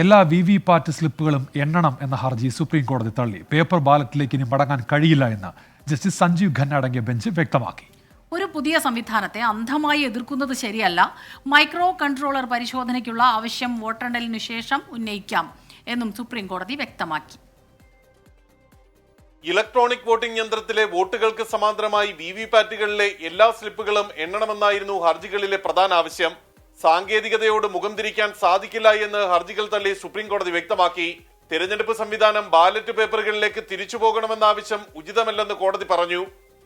എല്ലാ V V PAT സ്ലിപ്പുകളും എണ്ണണം എന്ന ഹർജി സുപ്രീം കോടതി തള്ളി. പേപ്പർ ബാലറ്റിലേക്ക് ഇനി മടങ്ങാൻ കഴിയില്ല എന്ന് ജസ്റ്റിസ് സഞ്ജീവ് ഖന്ന അടങ്ങിയ ബെഞ്ച് വ്യക്തമാക്കി. ഒരു പുതിയ സംവിധാനത്തെ അന്ധമായി എതിർക്കുന്നത് ശരിയല്ല. മൈക്രോ കൺട്രോളർ പരിശോധനയ്ക്കുള്ള ആവശ്യം വോട്ടെണ്ണലിനു ശേഷം ഉന്നയിക്കാം എന്നും സുപ്രീം കോടതി വ്യക്തമാക്കി. ഇലക്ട്രോണിക് വോട്ടിംഗ് യന്ത്രത്തിലെ വോട്ടുകൾക്ക് സമാന്തരമായി വി വി പാറ്റുകളിലെ എല്ലാ സ്ലിപ്പുകളും എണ്ണണമെന്നായിരുന്നു ഹർജികളിലെ പ്രധാന ആവശ്യം. സാങ്കേതികതയോട് മുഖം തിരിക്കാൻ സാധിക്കില്ല എന്ന് ഹർജികൾ തള്ളി സുപ്രീം കോടതി വ്യക്തമാക്കി. തിരഞ്ഞെടുപ്പ് സംവിധാനം ബാലറ്റ് പേപ്പറുകളിലേക്ക് തിരിച്ചു പോകണമെന്ന ആവശ്യം ഉചിതമല്ലെന്ന് കോടതി പറഞ്ഞു.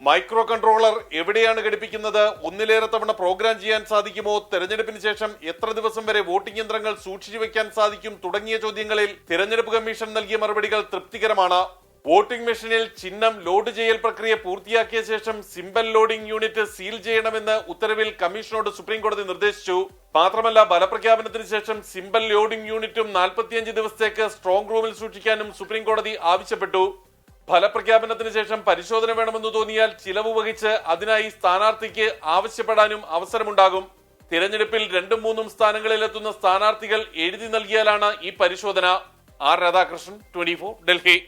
മൈക്രോ കൺട്രോളർ എവിടെയാണ് ഘടിപ്പിക്കുന്നത്? ഒന്നിലേറെ തവണ പ്രോഗ്രാം ചെയ്യാൻ സാധിക്കുമോ? തെരഞ്ഞെടുപ്പിന് ശേഷം എത്ര ദിവസം വരെ വോട്ടിംഗ് യന്ത്രങ്ങൾ സൂക്ഷിച്ചു വെക്കാൻ സാധിക്കും? തുടങ്ങിയ ചോദ്യങ്ങളിൽ തിരഞ്ഞെടുപ്പ് കമ്മീഷൻ നൽകിയ മറുപടികൾ തൃപ്തികരമാണ്. വോട്ടിംഗ് മെഷീനിൽ ചിഹ്നം ലോഡ് ചെയ്യൽ പ്രക്രിയ പൂർത്തിയാക്കിയ ശേഷം സിമ്പൽ ലോഡിംഗ് യൂണിറ്റ് സീൽ ചെയ്യണമെന്ന് ഉത്തരവിൽ കമ്മീഷനോട് സുപ്രീംകോടതി നിർദ്ദേശിച്ചു. മാത്രമല്ല ഫലപ്രഖ്യാപനത്തിന് ശേഷം സിമ്പൽ ലോഡിംഗ് യൂണിറ്റും നാൽപ്പത്തിയഞ്ച് ദിവസത്തേക്ക് സ്ട്രോങ് റൂമിൽ സൂക്ഷിക്കാനും സുപ്രീംകോടതി ആവശ്യപ്പെട്ടു. ഫലപ്രഖ്യാപനത്തിന് ശേഷം പരിശോധന വേണമെന്ന് തോന്നിയാൽ ചിലവ് വഹിച്ച് അതിനായി സ്ഥാനാർത്ഥിക്ക് ആവശ്യപ്പെടാനും അവസരമുണ്ടാകും. തിരഞ്ഞെടുപ്പിൽ രണ്ടും മൂന്നും സ്ഥാനങ്ങളിലെത്തുന്ന സ്ഥാനാർത്ഥികൾ എഴുതി നൽകിയാലാണ് ഈ പരിശോധന. R Radhakrishnan twenty Delhi.